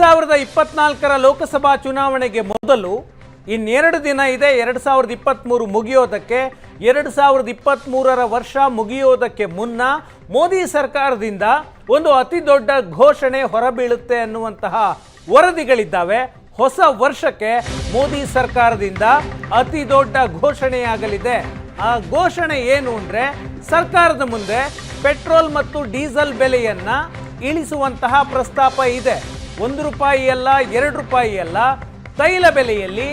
ಸಾವಿರದ ಇಪ್ಪತ್ನಾಲ್ಕರ ಲೋಕಸಭಾ ಚುನಾವಣೆಗೆ ಮೊದಲು ಇನ್ನೆರಡು ದಿನ ಇದೆ. ಎರಡು ಸಾವಿರದ ಇಪ್ಪತ್ತ್ಮೂರು ಮುಗಿಯೋದಕ್ಕೆ, ಎರಡು ಸಾವಿರದ ಇಪ್ಪತ್ತ್ಮೂರರ ವರ್ಷ ಮುಗಿಯೋದಕ್ಕೆ ಮುನ್ನ ಮೋದಿ ಸರ್ಕಾರದಿಂದ ಒಂದು ಅತಿ ದೊಡ್ಡ ಘೋಷಣೆ ಹೊರಬೀಳುತ್ತೆ ಅನ್ನುವಂತಹ ವರದಿಗಳಿದ್ದಾವೆ. ಹೊಸ ವರ್ಷಕ್ಕೆ ಮೋದಿ ಸರ್ಕಾರದಿಂದ ಅತಿ ದೊಡ್ಡ ಘೋಷಣೆಯಾಗಲಿದೆ. ಆ ಘೋಷಣೆ ಏನು ಅಂದರೆ, ಸರ್ಕಾರದ ಮುಂದೆ ಪೆಟ್ರೋಲ್ ಮತ್ತು ಡೀಸೆಲ್ ಬೆಲೆಯನ್ನು ಇಳಿಸುವಂತಹ ಪ್ರಸ್ತಾಪ ಇದೆ. ಒಂದು ರೂಪಾಯಿ ಅಲ್ಲ ಎರಡು ರೂಪಾಯಿ ಅಲ್ಲ, ತೈಲ ಬೆಲೆಯಲ್ಲಿ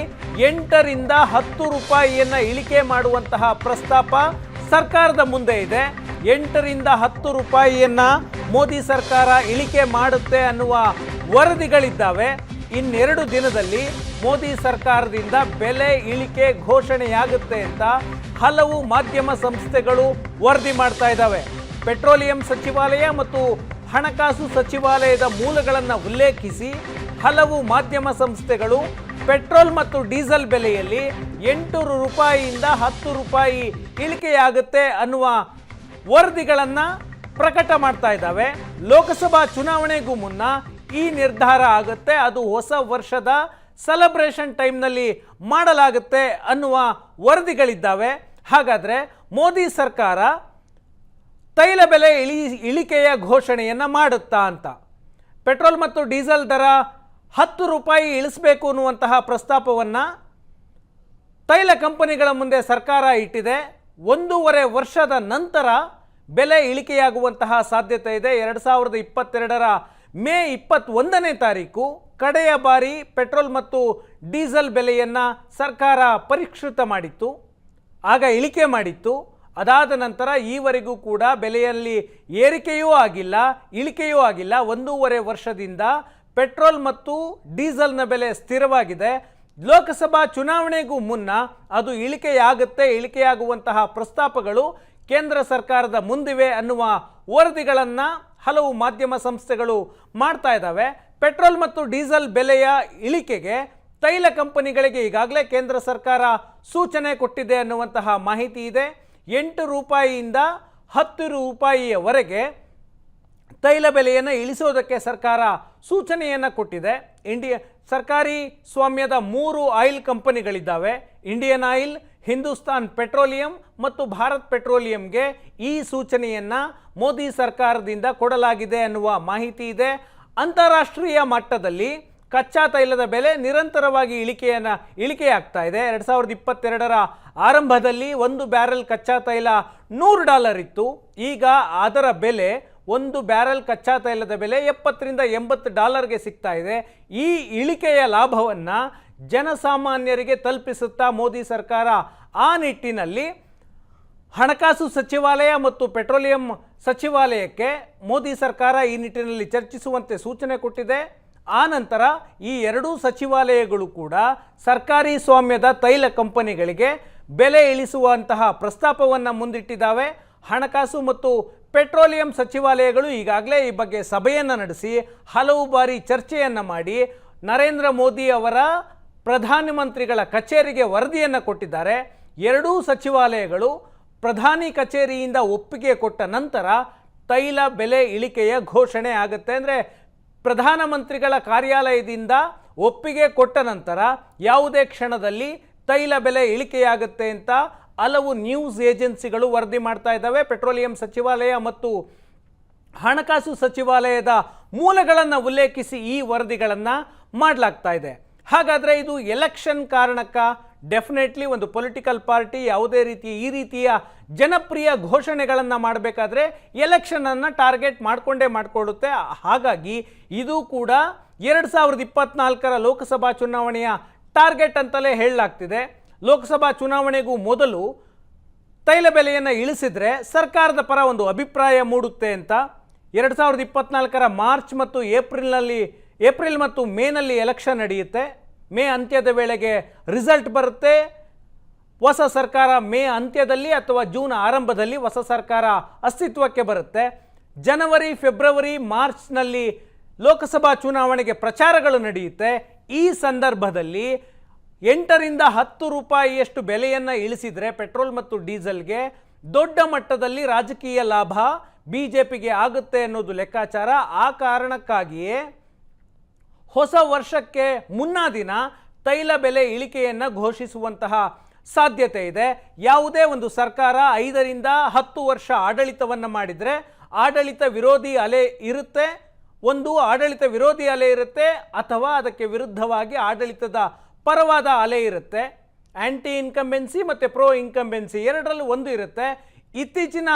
ಎಂಟರಿಂದ ಹತ್ತು ರೂಪಾಯಿಯನ್ನ ಇಳಿಕೆ ಮಾಡುವಂತಹ ಪ್ರಸ್ತಾಪ ಸರ್ಕಾರದ ಮುಂದೆ ಇದೆ. ಎಂಟರಿಂದ ಹತ್ತು ರೂಪಾಯಿಯನ್ನ ಮೋದಿ ಸರ್ಕಾರ ಇಳಿಕೆ ಮಾಡುತ್ತೆ ಅನ್ನುವ ವರದಿಗಳಿದ್ದಾವೆ. ಇನ್ನೆರಡು ದಿನದಲ್ಲಿ ಮೋದಿ ಸರ್ಕಾರದಿಂದ ಬೆಲೆ ಇಳಿಕೆ ಘೋಷಣೆಯಾಗುತ್ತೆ ಅಂತ ಹಲವು ಮಾಧ್ಯಮ ಸಂಸ್ಥೆಗಳು ವರದಿ ಮಾಡ್ತಾ ಇದ್ದಾವೆ. ಪೆಟ್ರೋಲಿಯಂ ಸಚಿವಾಲಯ ಮತ್ತು ಹಣಕಾಸು ಸಚಿವಾಲಯದ ಮೂಲಗಳನ್ನು ಉಲ್ಲೇಖಿಸಿ ಹಲವು ಮಾಧ್ಯಮ ಸಂಸ್ಥೆಗಳು ಪೆಟ್ರೋಲ್ ಮತ್ತು ಡೀಸೆಲ್ ಬೆಲೆಯಲ್ಲಿ ಎಂಟು ರೂಪಾಯಿಯಿಂದ ಹತ್ತು ರೂಪಾಯಿ ಇಳಿಕೆಯಾಗುತ್ತೆ ಅನ್ನುವ ವರದಿಗಳನ್ನು ಪ್ರಕಟ ಮಾಡ್ತಾ ಇದ್ದಾವೆ. ಲೋಕಸಭಾ ಚುನಾವಣೆಗೂ ಮುನ್ನ ಈ ನಿರ್ಧಾರ ಆಗುತ್ತೆ. ಅದು ಹೊಸ ವರ್ಷದ ಸೆಲೆಬ್ರೇಷನ್ ಟೈಮ್ನಲ್ಲಿ ಮಾಡಲಾಗುತ್ತೆ ಅನ್ನುವ ವರದಿಗಳಿದ್ದಾವೆ. ಹಾಗಾದರೆ ಮೋದಿ ಸರ್ಕಾರ ತೈಲ ಬೆಲೆ ಇಳಿ ಇಳಿಕೆಯ ಘೋಷಣೆಯನ್ನು ಮಾಡುತ್ತಾ ಅಂತ. ಪೆಟ್ರೋಲ್ ಮತ್ತು ಡೀಸೆಲ್ ದರ ಹತ್ತು ರೂಪಾಯಿ ಇಳಿಸಬೇಕು ಅನ್ನುವಂತಹ ಪ್ರಸ್ತಾಪವನ್ನು ತೈಲ ಕಂಪನಿಗಳ ಮುಂದೆ ಸರ್ಕಾರ ಇಟ್ಟಿದೆ. ಒಂದೂವರೆ ವರ್ಷದ ನಂತರ ಬೆಲೆ ಇಳಿಕೆಯಾಗುವಂತಹ ಸಾಧ್ಯತೆ ಇದೆ. ಎರಡು ಸಾವಿರದ ಇಪ್ಪತ್ತೆರಡರ ಮೇ ಇಪ್ಪತ್ತೊಂದನೇ ತಾರೀಕು ಕಡೆಯ ಬಾರಿ ಪೆಟ್ರೋಲ್ ಮತ್ತು ಡೀಸೆಲ್ ಬೆಲೆಯನ್ನು ಸರ್ಕಾರ ಪರಿಷ್ಕೃತ ಮಾಡಿತ್ತು. ಆಗ ಇಳಿಕೆ ಮಾಡಿತ್ತು. ಅದಾದ ನಂತರ ಈವರೆಗೂ ಕೂಡ ಬೆಲೆಯಲ್ಲಿ ಏರಿಕೆಯೂ ಆಗಿಲ್ಲ, ಇಳಿಕೆಯೂ ಆಗಿಲ್ಲ. ಒಂದೂವರೆ ವರ್ಷದಿಂದ ಪೆಟ್ರೋಲ್ ಮತ್ತು ಡೀಸೆಲ್ನ ಬೆಲೆ ಸ್ಥಿರವಾಗಿದೆ. ಲೋಕಸಭಾ ಚುನಾವಣೆಗೂ ಮುನ್ನ ಅದು ಇಳಿಕೆಯಾಗುತ್ತೆ, ಇಳಿಕೆಯಾಗುವಂತಹ ಪ್ರಸ್ತಾಪಗಳು ಕೇಂದ್ರ ಸರ್ಕಾರದ ಮುಂದಿವೆ ಅನ್ನುವ ವರದಿಗಳನ್ನು ಹಲವು ಮಾಧ್ಯಮ ಸಂಸ್ಥೆಗಳು ಮಾಡ್ತಾ ಇದ್ದಾವೆ. ಪೆಟ್ರೋಲ್ ಮತ್ತು ಡೀಸೆಲ್ ಬೆಲೆಯ ಇಳಿಕೆಗೆ ತೈಲ ಕಂಪನಿಗಳಿಗೆ ಈಗಾಗಲೇ ಕೇಂದ್ರ ಸರ್ಕಾರ ಸೂಚನೆ ಕೊಟ್ಟಿದೆ ಅನ್ನುವಂತಹ ಮಾಹಿತಿ ಇದೆ. ಎಂಟು ರೂಪಾಯಿಯಿಂದ ಹತ್ತು ರೂಪಾಯಿಯವರೆಗೆ ತೈಲ ಬೆಲೆಯನ್ನು ಇಳಿಸೋದಕ್ಕೆ ಸರ್ಕಾರ ಸೂಚನೆಯನ್ನು ಕೊಟ್ಟಿದೆ. ಇಂಡಿಯಾ ಸರ್ಕಾರಿ ಸ್ವಾಮ್ಯದ ಮೂರು ಆಯಿಲ್ ಕಂಪನಿಗಳಿದ್ದಾವೆ. ಇಂಡಿಯನ್ ಆಯಿಲ್ ಹಿಂದೂಸ್ತಾನ್ ಪೆಟ್ರೋಲಿಯಂ ಮತ್ತು ಭಾರತ್ ಪೆಟ್ರೋಲಿಯಂಗೆ ಈ ಸೂಚನೆಯನ್ನು ಮೋದಿ ಸರ್ಕಾರದಿಂದ ಕೊಡಲಾಗಿದೆ ಅನ್ನುವ ಮಾಹಿತಿ ಇದೆ. ಅಂತಾರಾಷ್ಟ್ರೀಯ ಮಟ್ಟದಲ್ಲಿ ಕಚ್ಚಾ ತೈಲದ ಬೆಲೆ ನಿರಂತರವಾಗಿ ಇಳಿಕೆಯನ್ನು ಇಳಿಕೆಯಾಗ್ತಾ ಇದೆ. ಎರಡು ಸಾವಿರದ ಇಪ್ಪತ್ತೆರಡರ ಆರಂಭದಲ್ಲಿ ಒಂದು ಬ್ಯಾರೆಲ್ ಕಚ್ಚಾ ತೈಲ ನೂರು ಡಾಲರ್ ಇತ್ತು. ಈಗ ಅದರ ಬೆಲೆ ಒಂದು ಬ್ಯಾರೆಲ್ ಕಚ್ಚಾ ತೈಲದ ಬೆಲೆ ಎಪ್ಪತ್ತರಿಂದ ಎಂಬತ್ತು ಡಾಲರ್ಗೆ ಸಿಗ್ತಾ ಇದೆ. ಈ ಇಳಿಕೆಯ ಲಾಭವನ್ನು ಜನಸಾಮಾನ್ಯರಿಗೆ ತಲುಪಿಸುತ್ತಾ ಮೋದಿ ಸರ್ಕಾರ ಆ ನಿಟ್ಟಿನಲ್ಲಿ ಹಣಕಾಸು ಸಚಿವಾಲಯ ಮತ್ತು ಪೆಟ್ರೋಲಿಯಂ ಸಚಿವಾಲಯಕ್ಕೆ ಮೋದಿ ಸರ್ಕಾರ ಈ ನಿಟ್ಟಿನಲ್ಲಿ ಚರ್ಚಿಸುವಂತೆ ಸೂಚನೆ ಕೊಟ್ಟಿದೆ. ಆ ನಂತರ ಈ ಎರಡೂ ಸಚಿವಾಲಯಗಳು ಕೂಡ ಸರ್ಕಾರಿ ಸ್ವಾಮ್ಯದ ತೈಲ ಕಂಪನಿಗಳಿಗೆ ಬೆಲೆ ಇಳಿಸುವಂತಹ ಪ್ರಸ್ತಾಪವನ್ನು ಮುಂದಿಟ್ಟಿದ್ದಾವೆ. ಹಣಕಾಸು ಮತ್ತು ಪೆಟ್ರೋಲಿಯಂ ಸಚಿವಾಲಯಗಳು ಈಗಾಗಲೇ ಈ ಬಗ್ಗೆ ಸಭೆಯನ್ನು ನಡೆಸಿ ಹಲವು ಬಾರಿ ಚರ್ಚೆಯನ್ನು ಮಾಡಿ ನರೇಂದ್ರ ಮೋದಿ ಅವರ ಪ್ರಧಾನಮಂತ್ರಿಗಳ ಕಚೇರಿಗೆ ವರದಿಯನ್ನು ಕೊಟ್ಟಿದ್ದಾರೆ. ಎರಡೂ ಸಚಿವಾಲಯಗಳು ಪ್ರಧಾನಿ ಕಚೇರಿಯಿಂದ ಒಪ್ಪಿಗೆ ಕೊಟ್ಟ ನಂತರ ತೈಲ ಬೆಲೆ ಇಳಿಕೆಯ ಘೋಷಣೆ ಆಗುತ್ತೆ. ಅಂದರೆ ಪ್ರಧಾನಮಂತ್ರಿಗಳ ಕಾರ್ಯಾಲಯದಿಂದ ಒಪ್ಪಿಗೆ ಕೊಟ್ಟ ನಂತರ ಯಾವುದೇ ಕ್ಷಣದಲ್ಲಿ ತೈಲ ಬೆಲೆ ಇಳಿಕೆಯಾಗುತ್ತೆ ಅಂತ ಹಲವು ನ್ಯೂಸ್ ಏಜೆನ್ಸಿಗಳು ವರದಿ ಮಾಡ್ತಾ ಇದ್ದಾವೆ. ಪೆಟ್ರೋಲಿಯಂ ಸಚಿವಾಲಯ ಮತ್ತು ಹಣಕಾಸು ಸಚಿವಾಲಯದ ಮೂಲಗಳನ್ನು ಉಲ್ಲೇಖಿಸಿ ಈ ವರದಿಗಳನ್ನು ಮಾಡಲಾಗ್ತಾ ಇದೆ. ಹಾಗಾದರೆ ಇದು ಎಲೆಕ್ಷನ್ ಕಾರಣಕ್ಕ ಡೆಫಿನೆಟ್ಲಿ ಒಂದು ಪೊಲಿಟಿಕಲ್ ಪಾರ್ಟಿ ಯಾವುದೇ ರೀತಿಯ ಈ ರೀತಿಯ ಜನಪ್ರಿಯ ಘೋಷಣೆಗಳನ್ನು ಮಾಡಬೇಕಾದ್ರೆ ಎಲೆಕ್ಷನನ್ನು ಟಾರ್ಗೆಟ್ ಮಾಡಿಕೊಂಡೇ ಮಾಡಿಕೊಡುತ್ತೆ ಹಾಗಾಗಿ ಇದು ಕೂಡ ಎರಡು ಸಾವಿರದ ಇಪ್ಪತ್ನಾಲ್ಕರ ಲೋಕಸಭಾ ಚುನಾವಣೆಯ ಟಾರ್ಗೆಟ್ ಅಂತಲೇ ಹೇಳಲಾಗ್ತಿದೆ. ಲೋಕಸಭಾ ಚುನಾವಣೆಗೂ ಮೊದಲು ತೈಲ ಬೆಲೆಯನ್ನು ಇಳಿಸಿದರೆ ಸರ್ಕಾರದ ಪರ ಒಂದು ಅಭಿಪ್ರಾಯ ಮೂಡುತ್ತೆ ಅಂತ. ಎರಡು ಸಾವಿರದ ಇಪ್ಪತ್ನಾಲ್ಕರ ಮಾರ್ಚ್ ಮತ್ತು ಏಪ್ರಿಲ್ನಲ್ಲಿ, ಏಪ್ರಿಲ್ ಮತ್ತು ಮೇನಲ್ಲಿ ಎಲೆಕ್ಷನ್ ನಡೆಯುತ್ತೆ. ಮೇ ಅಂತ್ಯದ ವೇಳೆಗೆ ರಿಸಲ್ಟ್ ಬರುತ್ತೆ. ಹೊಸ ಸರ್ಕಾರ ಮೇ ಅಂತ್ಯದಲ್ಲಿ ಅಥವಾ ಜೂನ್ ಆರಂಭದಲ್ಲಿ ಹೊಸ ಸರ್ಕಾರ ಅಸ್ತಿತ್ವಕ್ಕೆ ಬರುತ್ತೆ. ಜನವರಿ, ಫೆಬ್ರವರಿ, ಮಾರ್ಚ್ನಲ್ಲಿ ಲೋಕಸಭಾ ಚುನಾವಣೆಗೆ ಪ್ರಚಾರಗಳು ನಡೆಯುತ್ತೆ. ಈ ಸಂದರ್ಭದಲ್ಲಿ ಎಂಟರಿಂದ ಹತ್ತು ರೂಪಾಯಿಯಷ್ಟು ಬೆಲೆಯನ್ನು ಇಳಿಸಿದರೆ ಪೆಟ್ರೋಲ್ ಮತ್ತು ಡೀಸೆಲ್ಗೆ ದೊಡ್ಡ ಮಟ್ಟದಲ್ಲಿ ರಾಜಕೀಯ ಲಾಭ ಬಿ ಜೆ ಆಗುತ್ತೆ ಅನ್ನೋದು ಲೆಕ್ಕಾಚಾರ. ಆ ಕಾರಣಕ್ಕಾಗಿಯೇ ಹೊಸ ವರ್ಷಕ್ಕೆ ಮುನ್ನಾ ದಿನ ತೈಲ ಬೆಲೆ ಇಳಿಕೆಯನ್ನು ಘೋಷಿಸುವಂತಹ ಸಾಧ್ಯತೆ ಇದೆ. ಯಾವುದೇ ಒಂದು ಸರ್ಕಾರ ಐದರಿಂದ ಹತ್ತು ವರ್ಷ ಆಡಳಿತವನ್ನು ಮಾಡಿದರೆ ಆಡಳಿತ ವಿರೋಧಿ ಅಲೆ ಇರುತ್ತೆ. ಒಂದು ಆಡಳಿತ ವಿರೋಧಿ ಅಲೆ ಇರುತ್ತೆ ಅಥವಾ ಅದಕ್ಕೆ ವಿರುದ್ಧವಾಗಿ ಆಡಳಿತದ ಪರವಾದ ಅಲೆ ಇರುತ್ತೆ. ಆ್ಯಂಟಿ ಇನ್ಕಂಬೆನ್ಸಿ ಮತ್ತು ಪ್ರೋ ಇನ್ಕಂಬೆನ್ಸಿ ಎರಡರಲ್ಲೂ ಒಂದು ಇರುತ್ತೆ. ಇತ್ತೀಚಿನ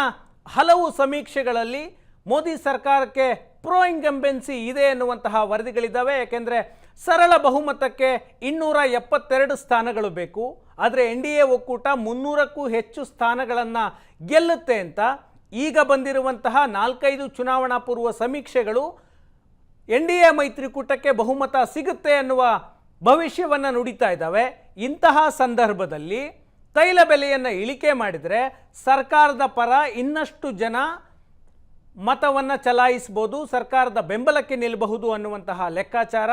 ಹಲವು ಸಮೀಕ್ಷೆಗಳಲ್ಲಿ ಮೋದಿ ಸರ್ಕಾರಕ್ಕೆ ಪ್ರೋ ಇನ್ಕಂಬೆನ್ಸಿ ಇದೆ ಎನ್ನುವಂತಹ ವರದಿಗಳಿದ್ದಾವೆ. ಯಾಕೆಂದರೆ ಸರಳ ಬಹುಮತಕ್ಕೆ ಇನ್ನೂರ ಎಪ್ಪತ್ತೆರಡು ಸ್ಥಾನಗಳು ಬೇಕು. ಆದರೆ ಎನ್ ಡಿ ಎ ಒಕ್ಕೂಟ ಮುನ್ನೂರಕ್ಕೂ ಹೆಚ್ಚು ಸ್ಥಾನಗಳನ್ನು ಗೆಲ್ಲುತ್ತೆ ಅಂತ. ಈಗ ಬಂದಿರುವಂತಹ ನಾಲ್ಕೈದು ಚುನಾವಣಾ ಪೂರ್ವ ಸಮೀಕ್ಷೆಗಳು ಎನ್ ಡಿ ಎ ಮೈತ್ರಿಕೂಟಕ್ಕೆ ಬಹುಮತ ಸಿಗುತ್ತೆ ಅನ್ನುವ ಭವಿಷ್ಯವನ್ನು ನುಡಿತಾ ಇದ್ದಾವೆ. ಇಂತಹ ಸಂದರ್ಭದಲ್ಲಿ ತೈಲ ಬೆಲೆಯನ್ನು ಇಳಿಕೆ ಮಾಡಿದರೆ ಸರ್ಕಾರದ ಪರ ಇನ್ನಷ್ಟು ಜನ ಮತವನ್ನು ಚಲಾಯಿಸಬಹುದು, ಸರ್ಕಾರದ ಬೆಂಬಲಕ್ಕೆ ನಿಲ್ಲಬಹುದು ಅನ್ನುವಂತಹ ಲೆಕ್ಕಾಚಾರ.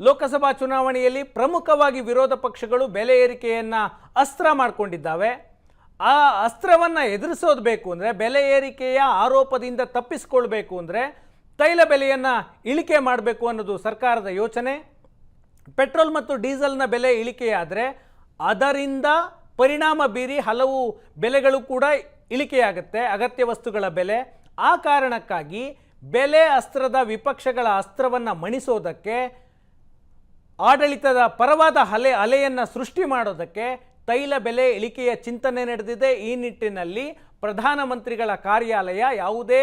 ಲೋಕಸಭಾ ಚುನಾವಣೆಯಲ್ಲಿ ಪ್ರಮುಖವಾಗಿ ವಿರೋಧ ಪಕ್ಷಗಳು ಬೆಲೆ ಏರಿಕೆಯನ್ನು ಅಸ್ತ್ರ ಮಾಡಿಕೊಂಡಿದ್ದಾವೆ. ಆ ಅಸ್ತ್ರವನ್ನು ಎದುರಿಸೋದು ಬೇಕು ಅಂದರೆ, ಬೆಲೆ ಏರಿಕೆಯ ಆರೋಪದಿಂದ ತಪ್ಪಿಸಿಕೊಳ್ಬೇಕು ಅಂದರೆ, ತೈಲ ಬೆಲೆಯನ್ನು ಇಳಿಕೆ ಮಾಡಬೇಕು ಅನ್ನೋದು ಸರ್ಕಾರದ ಯೋಚನೆ. ಪೆಟ್ರೋಲ್ ಮತ್ತು ಡೀಸೆಲ್ನ ಬೆಲೆ ಇಳಿಕೆಯಾದರೆ, ಅದರಿಂದ ಪರಿಣಾಮ ಬೀರಿ ಹಲವು ಬೆಲೆಗಳು ಕೂಡ ಇಳಿಕೆಯಾಗುತ್ತೆ. ಅಗತ್ಯ ವಸ್ತುಗಳ ಬೆಲೆ ಆ ಕಾರಣಕ್ಕಾಗಿ ಬೆಲೆ ಅಸ್ತ್ರದ ವಿಪಕ್ಷಗಳ ಅಸ್ತ್ರವನ್ನು ಮಣಿಸೋದಕ್ಕೆ, ಆಡಳಿತದ ಪರವಾದ ಅಲೆ ಅಲೆಯನ್ನು ಸೃಷ್ಟಿ ಮಾಡೋದಕ್ಕೆ ತೈಲ ಬೆಲೆ ಇಳಿಕೆಯ ಚಿಂತನೆ ನಡೆದಿದೆ. ಈ ನಿಟ್ಟಿನಲ್ಲಿ ಪ್ರಧಾನಮಂತ್ರಿಗಳ ಕಾರ್ಯಾಲಯ ಯಾವುದೇ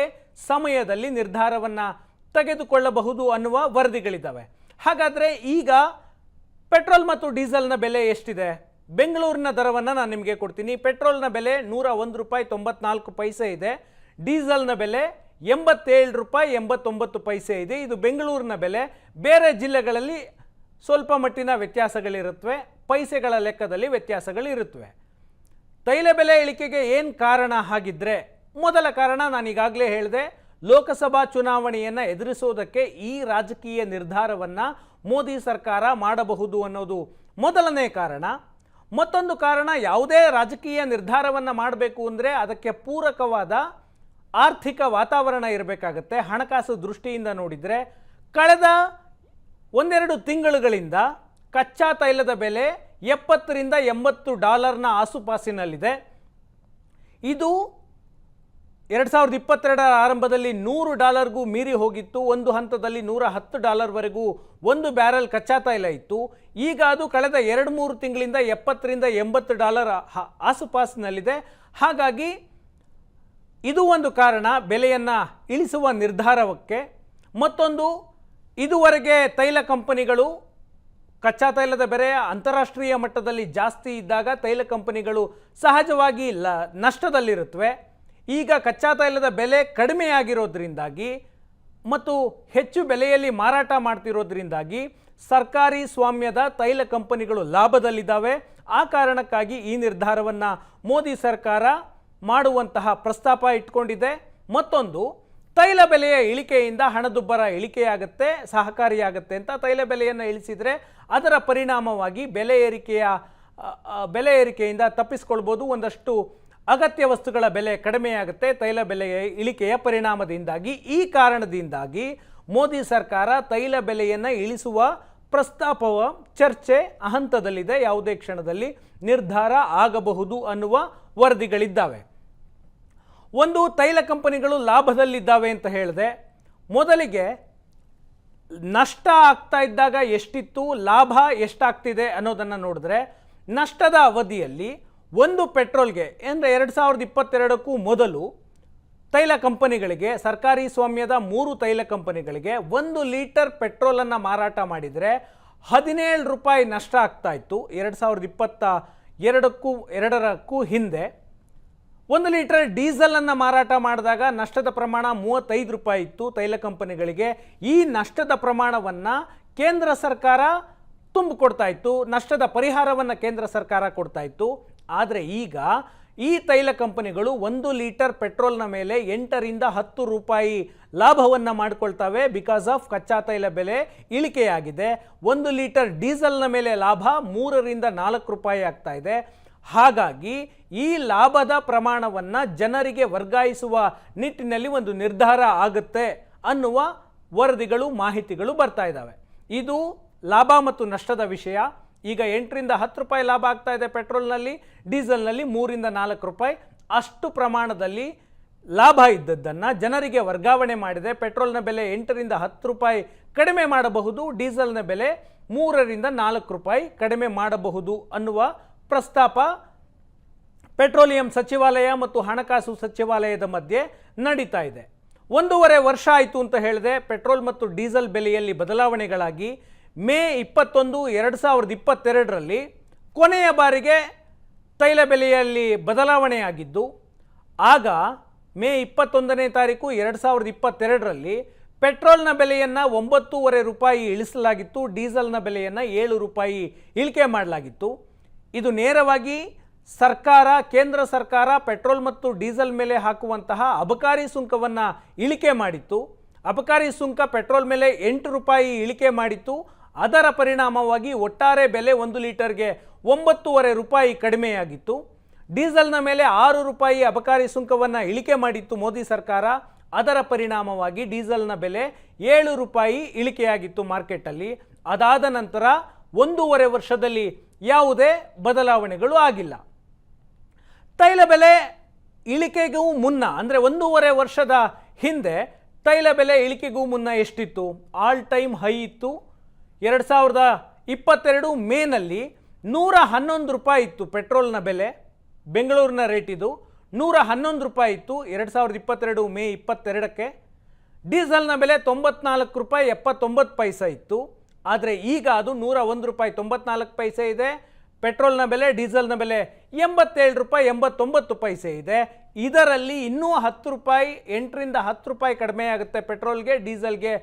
ಸಮಯದಲ್ಲಿ ನಿರ್ಧಾರವನ್ನು ತೆಗೆದುಕೊಳ್ಳಬಹುದು ಅನ್ನುವ ವರದಿಗಳಿದ್ದಾವೆ ಹಾಗಾದರೆ ಈಗ ಪೆಟ್ರೋಲ್ ಮತ್ತು ಡೀಸೆಲ್ನ ಬೆಲೆ ಎಷ್ಟಿದೆ? ಬೆಂಗಳೂರಿನ ದರವನ್ನು ನಾನು ನಿಮಗೆ ಕೊಡ್ತೀನಿ. ಪೆಟ್ರೋಲ್ನ ಬೆಲೆ ನೂರ ಒಂದು ರೂಪಾಯಿ ತೊಂಬತ್ನಾಲ್ಕು ಪೈಸೆ ಇದೆ. ಡೀಸೆಲ್ನ ಬೆಲೆ ಎಂಬತ್ತೇಳು ರೂಪಾಯಿ ಎಂಬತ್ತೊಂಬತ್ತು ಪೈಸೆ ಇದೆ. ಇದು ಬೆಂಗಳೂರಿನ ಬೆಲೆ. ಬೇರೆ ಜಿಲ್ಲೆಗಳಲ್ಲಿ ಸ್ವಲ್ಪ ಮಟ್ಟಿನ ವ್ಯತ್ಯಾಸಗಳಿರುತ್ತವೆ. ಪೈಸೆಗಳ ಲೆಕ್ಕದಲ್ಲಿ ವ್ಯತ್ಯಾಸಗಳಿರುತ್ತವೆ. ತೈಲ ಬೆಲೆ ಇಳಿಕೆಗೆ ಏನು ಕಾರಣ ಹಾಗಿದ್ರೆ, ಮೊದಲ ಕಾರಣ ನಾನು ಈಗಾಗಲೇ ಹೇಳಿದೆ, ಲೋಕಸಭಾ ಚುನಾವಣೆಯನ್ನು ಎದುರಿಸೋದಕ್ಕೆ ಈ ರಾಜಕೀಯ ನಿರ್ಧಾರವನ್ನು ಮೋದಿ ಸರ್ಕಾರ ಮಾಡಬಹುದು ಅನ್ನೋದು ಮೊದಲನೇ ಕಾರಣ. ಮತ್ತೊಂದು ಕಾರಣ, ಯಾವುದೇ ರಾಜಕೀಯ ನಿರ್ಧಾರವನ್ನು ಮಾಡಬೇಕು ಅಂದರೆ ಅದಕ್ಕೆ ಪೂರಕವಾದ ಆರ್ಥಿಕ ವಾತಾವರಣ ಇರಬೇಕಾಗತ್ತೆ. ಹಣಕಾಸು ದೃಷ್ಟಿಯಿಂದ ನೋಡಿದರೆ ಕಳೆದ ಒಂದೆರಡು ತಿಂಗಳುಗಳಿಂದ ಕಚ್ಚಾ ತೈಲದ ಬೆಲೆ ಎಪ್ಪತ್ತರಿಂದ ಎಂಬತ್ತು ಡಾಲರ್ನ ಆಸುಪಾಸಿನಲ್ಲಿದೆ. ಇದು ಎರಡು ಸಾವಿರದ ಇಪ್ಪತ್ತೆರಡರ ಆರಂಭದಲ್ಲಿ ನೂರು ಡಾಲರ್ಗೂ ಮೀರಿ ಹೋಗಿತ್ತು. ಒಂದು ಹಂತದಲ್ಲಿ ನೂರ ಹತ್ತು ಡಾಲರ್ವರೆಗೂ ಒಂದು ಬ್ಯಾರಲ್ ಕಚ್ಚಾ ತೈಲ ಇತ್ತು. ಈಗ ಅದು ಕಳೆದ ಎರಡು ಮೂರು ತಿಂಗಳಿಂದ ಎಪ್ಪತ್ತರಿಂದ ಎಂಬತ್ತು ಡಾಲರ್ ಆಸುಪಾಸಿನಲ್ಲಿದೆ. ಹಾಗಾಗಿ ಇದು ಒಂದು ಕಾರಣ ಬೆಲೆಯನ್ನು ಇಳಿಸುವ ನಿರ್ಧಾರಕ್ಕೆ. ಮತ್ತೊಂದು, ಇದುವರೆಗೆ ತೈಲ ಕಂಪನಿಗಳು, ಕಚ್ಚಾ ತೈಲದ ಬೆಲೆ ಅಂತಾರಾಷ್ಟ್ರೀಯ ಮಟ್ಟದಲ್ಲಿ ಜಾಸ್ತಿ ಇದ್ದಾಗ ತೈಲ ಕಂಪನಿಗಳು ಸಹಜವಾಗಿ ಲ, ನಷ್ಟದಲ್ಲಿರುತ್ತವೆ. ಈಗ ಕಚ್ಚಾ ತೈಲದ ಬೆಲೆ ಕಡಿಮೆಯಾಗಿರೋದ್ರಿಂದಾಗಿ ಮತ್ತು ಹೆಚ್ಚು ಬೆಲೆಯಲ್ಲಿ ಮಾರಾಟ ಮಾಡ್ತಿರೋದ್ರಿಂದಾಗಿ ಸರ್ಕಾರಿ ಸ್ವಾಮ್ಯದ ತೈಲ ಕಂಪನಿಗಳು ಲಾಭದಲ್ಲಿದ್ದಾವೆ. ಆ ಕಾರಣಕ್ಕಾಗಿ ಈ ನಿರ್ಧಾರವನ್ನು ಮೋದಿ ಸರ್ಕಾರ ಮಾಡುವಂತಹ ಪ್ರಸ್ತಾಪ ಇಟ್ಕೊಂಡಿದೆ. ಮತ್ತೊಂದು, ತೈಲ ಬೆಲೆಯ ಇಳಿಕೆಯಿಂದ ಹಣದುಬ್ಬರ ಇಳಿಕೆಯಾಗುತ್ತೆ, ಸಹಕಾರಿಯಾಗುತ್ತೆ ಅಂತ ತೈಲ ಬೆಲೆಯನ್ನು ಇಳಿಸಿದರೆ ಅದರ ಪರಿಣಾಮವಾಗಿ ಬೆಲೆ ಏರಿಕೆಯ ಬೆಲೆ ಏರಿಕೆಯಿಂದ ತಪ್ಪಿಸ್ಕೊಳ್ಬೋದು. ಒಂದಷ್ಟು ಅಗತ್ಯ ವಸ್ತುಗಳ ಬೆಲೆ ಕಡಿಮೆಯಾಗುತ್ತೆ, ತೈಲ ಬೆಲೆಯ ಇಳಿಕೆಯ ಪರಿಣಾಮದಿಂದಾಗಿ. ಈ ಕಾರಣದಿಂದಾಗಿ ಮೋದಿ ಸರ್ಕಾರ ತೈಲ ಬೆಲೆಯನ್ನು ಇಳಿಸುವ ಪ್ರಸ್ತಾಪವ ಚರ್ಚೆ ಹಂತದಲ್ಲಿದೆ ಯಾವುದೇ ಕ್ಷಣದಲ್ಲಿ ನಿರ್ಧಾರ ಆಗಬಹುದು ಅನ್ನುವ ವರದಿಗಳಿದ್ದಾವೆ. ಒಂದು ತೈಲ ಕಂಪನಿಗಳು ಲಾಭದಲ್ಲಿದ್ದಾವೆ ಅಂತ ಹೇಳಿದೆ. ಮೊದಲಿಗೆ ನಷ್ಟ ಆಗ್ತಾ ಇದ್ದಾಗ ಎಷ್ಟಿತ್ತು, ಲಾಭ ಎಷ್ಟಾಗ್ತಿದೆ ಅನ್ನೋದನ್ನು ನೋಡಿದ್ರೆ, ನಷ್ಟದ ಅವಧಿಯಲ್ಲಿ ಒಂದು ಪೆಟ್ರೋಲ್ಗೆ ಅಂದರೆ ಎರಡು ಸಾವಿರದ ಇಪ್ಪತ್ತೆರಡಕ್ಕೂ ಮೊದಲು ತೈಲ ಕಂಪನಿಗಳಿಗೆ, ಸರ್ಕಾರಿ ಸ್ವಾಮ್ಯದ ಮೂರು ತೈಲ ಕಂಪನಿಗಳಿಗೆ ಒಂದು ಲೀಟರ್ ಪೆಟ್ರೋಲನ್ನು ಮಾರಾಟ ಮಾಡಿದರೆ ಹದಿನೇಳು ರೂಪಾಯಿ ನಷ್ಟ ಆಗ್ತಾ ಇತ್ತು. ಎರಡು ಸಾವಿರದ ಇಪ್ಪತ್ತ ಎರಡಕ್ಕೂ, ಎರಡರಕ್ಕೂ ಹಿಂದೆ ಒಂದು ಲೀಟರ್ ಡೀಸೆಲನ್ನು ಮಾರಾಟ ಮಾಡಿದಾಗ ನಷ್ಟದ ಪ್ರಮಾಣ ಮೂವತ್ತೈದು ರೂಪಾಯಿ ಇತ್ತು. ತೈಲ ಕಂಪನಿಗಳಿಗೆ ಈ ನಷ್ಟದ ಪ್ರಮಾಣವನ್ನು ಕೇಂದ್ರ ಸರ್ಕಾರ ತುಂಬಿಕೊಡ್ತಾ ಇತ್ತು. ನಷ್ಟದ ಪರಿಹಾರವನ್ನು ಕೇಂದ್ರ ಸರ್ಕಾರ ಕೊಡ್ತಾ ಇತ್ತು. ಆದರೆ ಈಗ ಈ ತೈಲ ಕಂಪನಿಗಳು ಒಂದು ಲೀಟರ್ ಪೆಟ್ರೋಲ್ನ ಮೇಲೆ ಎಂಟರಿಂದ ಹತ್ತು ರೂಪಾಯಿ ಲಾಭವನ್ನು ಮಾಡಿಕೊಳ್ತವೆ. ಬಿಕಾಸ್ ಆಫ್ ಕಚ್ಚಾ ತೈಲ ಬೆಲೆ ಇಳಿಕೆಯಾಗಿದೆ. ಒಂದು ಲೀಟರ್ ಡೀಸೆಲ್ನ ಮೇಲೆ ಲಾಭ ಮೂರರಿಂದ ನಾಲ್ಕು ರೂಪಾಯಿ ಆಗ್ತಾ ಇದೆ. ಹಾಗಾಗಿ ಈ ಲಾಭದ ಪ್ರಮಾಣವನ್ನು ಜನರಿಗೆ ವರ್ಗಾಯಿಸುವ ನಿಟ್ಟಿನಲ್ಲಿ ಒಂದು ನಿರ್ಧಾರ ಆಗುತ್ತೆ ಅನ್ನುವ ವರದಿಗಳು, ಮಾಹಿತಿಗಳು ಬರ್ತಾ ಇದ್ದಾವೆ ಇದು ಲಾಭ ಮತ್ತು ನಷ್ಟದ ವಿಷಯ. ಈಗ ಎಂಟರಿಂದ ಹತ್ತು ರೂಪಾಯಿ ಲಾಭ ಆಗ್ತಾ ಇದೆ ಪೆಟ್ರೋಲ್ನಲ್ಲಿ, ಡೀಸೆಲ್ನಲ್ಲಿ ಮೂರಿಂದ ನಾಲ್ಕು ರೂಪಾಯಿ. ಅಷ್ಟು ಪ್ರಮಾಣದಲ್ಲಿ ಲಾಭ ಇದ್ದದ್ದನ್ನು ಜನರಿಗೆ ವರ್ಗಾವಣೆ ಮಾಡಿದೆ. ಪೆಟ್ರೋಲ್ನ ಬೆಲೆ ಎಂಟರಿಂದ ಹತ್ತು ರೂಪಾಯಿ ಕಡಿಮೆ ಮಾಡಬಹುದು, ಡೀಸೆಲ್ನ ಬೆಲೆ ಮೂರರಿಂದ ನಾಲ್ಕು ರೂಪಾಯಿ ಕಡಿಮೆ ಮಾಡಬಹುದು ಅನ್ನುವ ಪ್ರಸ್ತಾಪ, ಪೆಟ್ರೋಲಿಯಂ ಸಚಿವಾಲಯ ಮತ್ತು ಹಣಕಾಸು ಸಚಿವಾಲಯದ ಮಧ್ಯೆ ನಡೀತಾ ಇದೆ. ಒಂದೂವರೆ ವರ್ಷ ಆಯಿತು ಅಂತ ಹೇಳಿದೆ, ಪೆಟ್ರೋಲ್ ಮತ್ತು ಡೀಸೆಲ್ ಬೆಲೆಯಲ್ಲಿ ಬದಲಾವಣೆಗಳಾಗಿ ಮೇ ಇಪ್ಪತ್ತೊಂದು, ಎರಡು ಸಾವಿರದ ಇಪ್ಪತ್ತೆರಡರಲ್ಲಿ ಕೊನೆಯ ಬಾರಿಗೆ ತೈಲ ಬೆಲೆಯಲ್ಲಿ ಬದಲಾವಣೆಯಾಗಿದ್ದು, ಆಗ ಮೇ ಇಪ್ಪತ್ತೊಂದನೇ ತಾರೀಕು ಎರಡು ಸಾವಿರದ ಇಪ್ಪತ್ತೆರಡರಲ್ಲಿ ಪೆಟ್ರೋಲ್ನ ಬೆಲೆಯನ್ನು ಒಂಬತ್ತೂವರೆ ರೂಪಾಯಿ ಇಳಿಸಲಾಗಿತ್ತು, ಡೀಸೆಲ್ನ ಬೆಲೆಯನ್ನು ಏಳು ರೂಪಾಯಿ ಇಳಿಕೆ ಮಾಡಲಾಗಿತ್ತು. ಇದು ನೇರವಾಗಿ ಸರ್ಕಾರ, ಕೇಂದ್ರ ಸರ್ಕಾರ ಪೆಟ್ರೋಲ್ ಮತ್ತು ಡೀಸೆಲ್ ಮೇಲೆ ಹಾಕುವಂತಹ ಅಬಕಾರಿ ಸುಂಕವನ್ನು ಇಳಿಕೆ ಮಾಡಿತ್ತು. ಅಬಕಾರಿ ಸುಂಕ ಪೆಟ್ರೋಲ್ ಮೇಲೆ ಎಂಟು ರೂಪಾಯಿ ಇಳಿಕೆ ಮಾಡಿತ್ತು. ಅದರ ಪರಿಣಾಮವಾಗಿ ಒಟ್ಟಾರೆ ಬೆಲೆ ಒಂದು ಲೀಟರ್ಗೆ ಒಂಬತ್ತೂವರೆ ರೂಪಾಯಿ ಕಡಿಮೆಯಾಗಿತ್ತು. ಡೀಸೆಲ್ನ ಮೇಲೆ ಆರು ರೂಪಾಯಿ ಅಬಕಾರಿ ಸುಂಕವನ್ನು ಇಳಿಕೆ ಮಾಡಿತ್ತು ಮೋದಿ ಸರ್ಕಾರ. ಅದರ ಪರಿಣಾಮವಾಗಿ ಡೀಸೆಲ್ನ ಬೆಲೆ ಏಳು ರೂಪಾಯಿ ಇಳಿಕೆಯಾಗಿತ್ತು ಮಾರ್ಕೆಟಲ್ಲಿ. ಅದಾದ ನಂತರ ಒಂದೂವರೆ ವರ್ಷದಲ್ಲಿ ಯಾವುದೇ ಬದಲಾವಣೆಗಳು ಆಗಿಲ್ಲ. ತೈಲ ಬೆಲೆ ಇಳಿಕೆಗೂ ಮುನ್ನ, ಅಂದರೆ ಒಂದೂವರೆ ವರ್ಷದ ಹಿಂದೆ ತೈಲ ಬೆಲೆ ಇಳಿಕೆಗೂ ಮುನ್ನ ಎಷ್ಟಿತ್ತು? ಆಲ್ ಟೈಮ್ ಹೈ ಇತ್ತು. ಎರಡು ಸಾವಿರದ ಇಪ್ಪತ್ತೆರಡು ಮೇನಲ್ಲಿ ನೂರ ಹನ್ನೊಂದು ರೂಪಾಯಿ ಇತ್ತು ಪೆಟ್ರೋಲ್ನ ಬೆಲೆ. ಬೆಂಗಳೂರಿನ ರೇಟ್ ಇದು. ನೂರ ಹನ್ನೊಂದು ರೂಪಾಯಿ ಇತ್ತು ಎರಡು ಸಾವಿರದ ಇಪ್ಪತ್ತೆರಡು ಮೇ ಇಪ್ಪತ್ತೆರಡಕ್ಕೆ. ಡೀಸೆಲ್ನ ಬೆಲೆ ತೊಂಬತ್ನಾಲ್ಕು ರೂಪಾಯಿ ಎಪ್ಪತ್ತೊಂಬತ್ತು ಪೈಸೆ ಇತ್ತು. ಆದರೆ ಈಗ ಅದು ನೂರ ಒಂದು ರೂಪಾಯಿ ತೊಂಬತ್ನಾಲ್ಕು ಪೈಸೆ ಇದೆ. ಪೆಟ್ರೋಲ್ನ ಬೆಲೆ, ಡೀಸೆಲ್ನ ಬೆಲೆ ಎಂಬತ್ತೇಳು ರೂಪಾಯಿ, ಎಂಬತ್ತೊಂಬತ್ತು ಪೈಸೆ ಇದೆ. ಇದರಲ್ಲಿ ಇನ್ನೂ ಹತ್ತು ರೂಪಾಯಿ, ಎಂಟರಿಂದ ಹತ್ತು ರೂಪಾಯಿ ಕಡಿಮೆ ಆಗುತ್ತೆ ಪೆಟ್ರೋಲ್ಗೆ, ಡೀಸೆಲ್ಗೆ.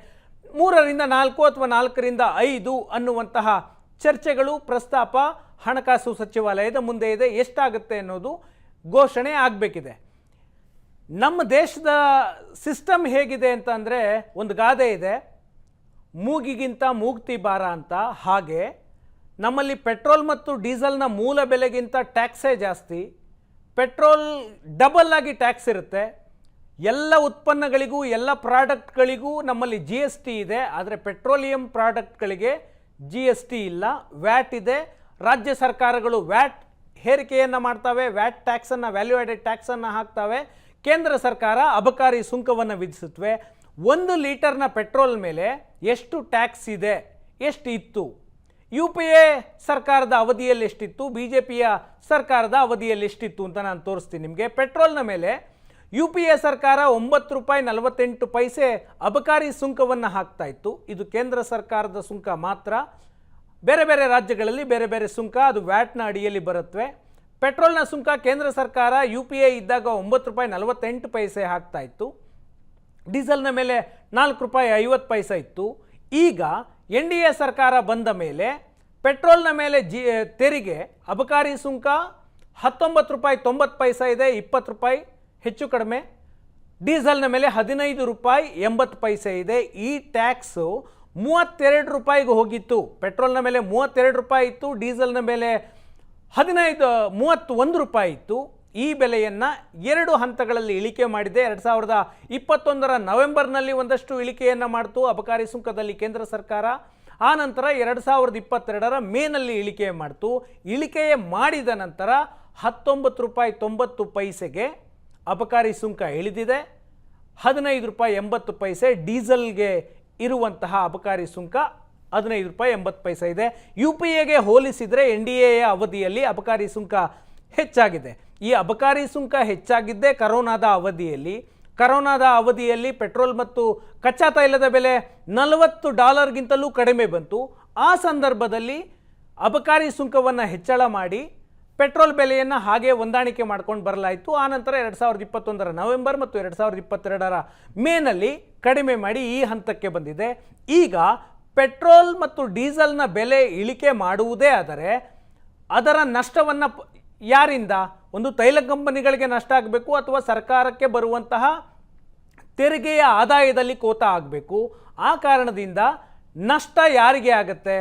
ಮೂರರಿಂದ ನಾಲ್ಕು ಅಥವಾ ನಾಲ್ಕರಿಂದ ಐದು ಅನ್ನುವಂತಹ ಚರ್ಚೆಗಳು, ಪ್ರಸ್ತಾಪ ಹಣಕಾಸು ಸಚಿವಾಲಯದ ಮುಂದೆ ಇದೆ. ಎಷ್ಟಾಗುತ್ತೆ ಅನ್ನೋದು ಘೋಷಣೆ ಆಗಬೇಕಿದೆ. ನಮ್ಮ ದೇಶದ ಸಿಸ್ಟಮ್ ಹೇಗಿದೆ ಅಂತ ಒಂದು ಗಾದೆ ಇದೆ. ಮೂಗಿಗಿಂತ ಮೂಗ್ತಿ ಭಾರ ಅಂತ ಹಾಗೆ ನಮ್ಮಲ್ಲಿ ಪೆಟ್ರೋಲ್ ಮತ್ತು ಡೀಸೆಲ್ನ ಮೂಲ ಬೆಲೆಗಿಂತ ಟ್ಯಾಕ್ಸೇ ಜಾಸ್ತಿ. ಪೆಟ್ರೋಲ್ ಡಬಲ್ ಆಗಿ ಟ್ಯಾಕ್ಸ್ ಇರುತ್ತೆ. ಎಲ್ಲ ಉತ್ಪನ್ನಗಳಿಗೂ, ಎಲ್ಲ ಪ್ರಾಡಕ್ಟ್ಗಳಿಗೂ ನಮ್ಮಲ್ಲಿ ಜಿ ಎಸ್ ಟಿ ಇದೆ. ಆದರೆ ಪೆಟ್ರೋಲಿಯಂ ಪ್ರಾಡಕ್ಟ್ಗಳಿಗೆ ಜಿ ಎಸ್ ಟಿ ಇಲ್ಲ. ವ್ಯಾಟ್ ಇದೆ. ರಾಜ್ಯ ಸರ್ಕಾರಗಳು ವ್ಯಾಟ್ ಹೇರಿಕೆಯನ್ನು ಮಾಡ್ತವೆ, ವ್ಯಾಟ್ ಟ್ಯಾಕ್ಸನ್ನು ವ್ಯಾಲ್ಯೂ ಆಡೆಡ್ ಟ್ಯಾಕ್ಸನ್ನು ಹಾಕ್ತವೆ. ಕೇಂದ್ರ ಸರ್ಕಾರ ಅಬಕಾರಿ ಸುಂಕವನ್ನು ವಿಧಿಸುತ್ತವೆ ಒಂದು ಲೀಟರ್ನ ಪೆಟ್ರೋಲ್ ಮೇಲೆ ಎಷ್ಟು ಟ್ಯಾಕ್ಸ್ ಇದೆ? ಎಷ್ಟು ಇತ್ತು ಯು ಪಿ ಎ ಸರ್ಕಾರದ ಅವಧಿಯಲ್ಲಿ ಎಷ್ಟಿತ್ತು? ಬಿ ಜೆ ಪಿಯ ಸರ್ಕಾರದ ಅವಧಿಯಲ್ಲಿ ಎಷ್ಟಿತ್ತು ಅಂತ ನಾನು ತೋರಿಸ್ತೀನಿ ನಿಮಗೆ. ಪೆಟ್ರೋಲ್ನ ಮೇಲೆ ಯು ಪಿ ಎ ಸರ್ಕಾರ ಒಂಬತ್ತು ರೂಪಾಯಿ ನಲವತ್ತೆಂಟು ಪೈಸೆ ಅಬಕಾರಿ ಸುಂಕವನ್ನು ಹಾಕ್ತಾ ಇತ್ತು. ಇದು ಕೇಂದ್ರ ಸರ್ಕಾರದ ಸುಂಕ ಮಾತ್ರ. ಬೇರೆ ಬೇರೆ ರಾಜ್ಯಗಳಲ್ಲಿ ಬೇರೆ ಬೇರೆ ಸುಂಕ, ಅದು ವ್ಯಾಟ್ನ ಅಡಿಯಲ್ಲಿ ಬರುತ್ತವೆ ಪೆಟ್ರೋಲ್ನ ಸುಂಕ ಕೇಂದ್ರ ಸರ್ಕಾರ ಯು ಪಿ ಎ ಇದ್ದಾಗ ಒಂಬತ್ತು ರೂಪಾಯಿ ನಲವತ್ತೆಂಟು ಪೈಸೆ ಹಾಕ್ತಾ ಇತ್ತು. ಡೀಸೆಲ್ನ ಮೇಲೆ ನಾಲ್ಕು ರೂಪಾಯಿ ಐವತ್ತು ಪೈಸೆ ಇತ್ತು. ಈಗ ಎನ್ ಡಿ ಎ ಸರ್ಕಾರ ಬಂದ ಮೇಲೆ ಪೆಟ್ರೋಲ್ನ ಮೇಲೆ ಜಿ ತೆರಿಗೆ, ಅಬಕಾರಿ ಸುಂಕ, ಹತ್ತೊಂಬತ್ತು ರೂಪಾಯಿ ತೊಂಬತ್ತು ಪೈಸೆ ಇದೆ, ಇಪ್ಪತ್ತು ರೂಪಾಯಿ ಹೆಚ್ಚು ಕಡಿಮೆ. ಡೀಸೆಲ್ನ ಮೇಲೆ ಹದಿನೈದು ರೂಪಾಯಿ ಎಂಬತ್ತು ಪೈಸೆ ಇದೆ. ಈ ಟ್ಯಾಕ್ಸು ಮೂವತ್ತೆರಡು ರೂಪಾಯಿಗೆ ಹೋಗಿತ್ತು. ಪೆಟ್ರೋಲ್ನ ಮೇಲೆ ಮೂವತ್ತೆರಡು ರೂಪಾಯಿ ಇತ್ತು, ಡೀಸೆಲ್ನ ಮೇಲೆ ಹದಿನೈದು ಮೂವತ್ತು ಒಂದು ರೂಪಾಯಿ ಇತ್ತು. ಈ ಬೆಲೆಯನ್ನು ಎರಡು ಹಂತಗಳಲ್ಲಿ ಇಳಿಕೆ ಮಾಡಿದೆ. ಎರಡು ಸಾವಿರದ ಇಪ್ಪತ್ತೊಂದರ ನವೆಂಬರ್ನಲ್ಲಿ ಒಂದಷ್ಟು ಇಳಿಕೆಯನ್ನು ಮಾಡಿತು ಅಬಕಾರಿ ಸುಂಕದಲ್ಲಿ ಕೇಂದ್ರ ಸರ್ಕಾರ. ಆ ನಂತರ ಎರಡು ಸಾವಿರದ ಇಪ್ಪತ್ತೆರಡರ ಮೇನಲ್ಲಿ ಇಳಿಕೆ ಮಾಡಿತು. ಇಳಿಕೆ ಮಾಡಿದ ನಂತರ ಹತ್ತೊಂಬತ್ತು ರೂಪಾಯಿ ತೊಂಬತ್ತು ಪೈಸೆಗೆ ಅಬಕಾರಿ ಸುಂಕ ಇಳಿದಿದೆ. ಹದಿನೈದು ರೂಪಾಯಿ ಎಂಬತ್ತು ಪೈಸೆ ಡೀಸೆಲ್ಗೆ ಇರುವಂತಹ ಅಬಕಾರಿ ಸುಂಕ ಹದಿನೈದು ರೂಪಾಯಿ ಎಂಬತ್ತು ಪೈಸೆ ಇದೆ. ಯು ಪಿ ಎಗೆ ಹೋಲಿಸಿದರೆ ಎನ್ ಡಿ ಎಯ ಅವಧಿಯಲ್ಲಿ ಅಬಕಾರಿ ಸುಂಕ ಹೆಚ್ಚಾಗಿದೆ. ಈ ಅಬಕಾರಿ ಸುಂಕ ಹೆಚ್ಚಾಗಿದ್ದೇ ಕರೋನಾದ ಅವಧಿಯಲ್ಲಿ. ಕರೋನಾದ ಅವಧಿಯಲ್ಲಿ ಪೆಟ್ರೋಲ್ ಮತ್ತು ಕಚ್ಚಾ ತೈಲದ ಬೆಲೆ ನಲವತ್ತು ಡಾಲರ್ಗಿಂತಲೂ ಕಡಿಮೆ ಬಂತು. ಆ ಸಂದರ್ಭದಲ್ಲಿ ಅಬಕಾರಿ ಸುಂಕವನ್ನು ಹೆಚ್ಚಳ ಮಾಡಿ ಪೆಟ್ರೋಲ್ ಬೆಲೆಯನ್ನು ಹಾಗೆ ಹೊಂದಾಣಿಕೆ ಮಾಡ್ಕೊಂಡು ಬರಲಾಯಿತು. ಆನಂತರ ಎರಡು ಸಾವಿರದ ಇಪ್ಪತ್ತೊಂದರ ನವೆಂಬರ್ ಮತ್ತು ಎರಡು ಸಾವಿರದ ಇಪ್ಪತ್ತೆರಡರ ಮೇನಲ್ಲಿ ಕಡಿಮೆ ಮಾಡಿ ಈ ಹಂತಕ್ಕೆ ಬಂದಿದೆ. ಈಗ ಪೆಟ್ರೋಲ್ ಮತ್ತು ಡೀಸೆಲ್ನ ಬೆಲೆ ಇಳಿಕೆ ಮಾಡುವುದೇ ಆದರೆ ಅದರ ನಷ್ಟವನ್ನು ಯಾರಿಂದ? ಒಂದು ತೈಲ ಕಂಪನಿಗಳಿಗೆ ನಷ್ಟ ಆಗಬೇಕು ಅಥವಾ ಸರ್ಕಾರಕ್ಕೆ ಬರುವಂತಹ ತೆರಿಗೆಯ ಆದಾಯದಲ್ಲಿ ಕೋತ ಆಗಬೇಕು. ಆ ಕಾರಣದಿಂದ ನಷ್ಟ ಯಾರಿಗೆ ಆಗುತ್ತೆ?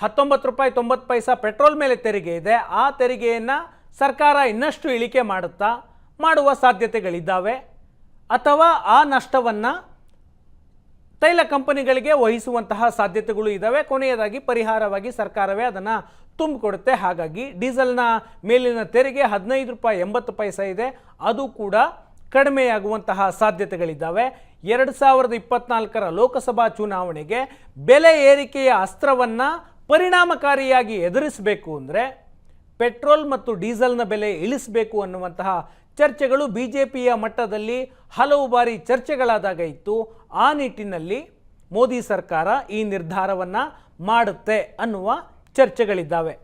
ಹತ್ತೊಂಬತ್ತು ರೂಪಾಯಿ ತೊಂಬತ್ತು ಪೈಸಾ ಪೆಟ್ರೋಲ್ ಮೇಲೆ ತೆರಿಗೆ ಇದೆ. ಆ ತೆರಿಗೆಯನ್ನು ಸರ್ಕಾರ ಇನ್ನಷ್ಟು ಇಳಿಕೆ ಮಾಡುತ್ತಾ, ಮಾಡುವ ಸಾಧ್ಯತೆಗಳಿದ್ದಾವೆ. ಅಥವಾ ಆ ನಷ್ಟವನ್ನು ತೈಲ ಕಂಪನಿಗಳಿಗೆ ವಹಿಸುವಂತಹ ಸಾಧ್ಯತೆಗಳು ಇದ್ದಾವೆ ಕೊನೆಯದಾಗಿ ಪರಿಹಾರವಾಗಿ ಸರ್ಕಾರವೇ ಅದನ್ನು ತುಂಬಿಕೊಡುತ್ತೆ. ಹಾಗಾಗಿ ಡೀಸೆಲ್ನ ಮೇಲಿನ ತೆರಿಗೆ ಹದಿನೈದು ರೂಪಾಯಿ ಎಂಬತ್ತು ಪೈಸೆ ಇದೆ. ಅದು ಕೂಡ ಕಡಿಮೆಯಾಗುವಂತಹ ಸಾಧ್ಯತೆಗಳಿದ್ದಾವೆ. ಎರಡು ಸಾವಿರದ ಇಪ್ಪತ್ನಾಲ್ಕರ ಲೋಕಸಭಾ ಚುನಾವಣೆಗೆ ಬೆಲೆ ಏರಿಕೆಯ ಅಸ್ತ್ರವನ್ನು ಪರಿಣಾಮಕಾರಿಯಾಗಿ ಎದುರಿಸಬೇಕು ಅಂದರೆ ಪೆಟ್ರೋಲ್ ಮತ್ತು ಡೀಸೆಲ್ನ ಬೆಲೆ ಇಳಿಸಬೇಕು ಅನ್ನುವಂತಹ ಚರ್ಚೆಗಳು ಬಿ ಜೆ ಪಿಯ ಮಟ್ಟದಲ್ಲಿ ಹಲವು ಬಾರಿ ಚರ್ಚೆಗಳಾದಾಗ ಇತ್ತು. ಆ ನಿಟ್ಟಿನಲ್ಲಿ ಮೋದಿ ಸರ್ಕಾರ ಈ ನಿರ್ಧಾರವನ್ನು ಮಾಡುತ್ತೆ ಅನ್ನುವ ಚರ್ಚೆಗಳಿದ್ದಾವೆ.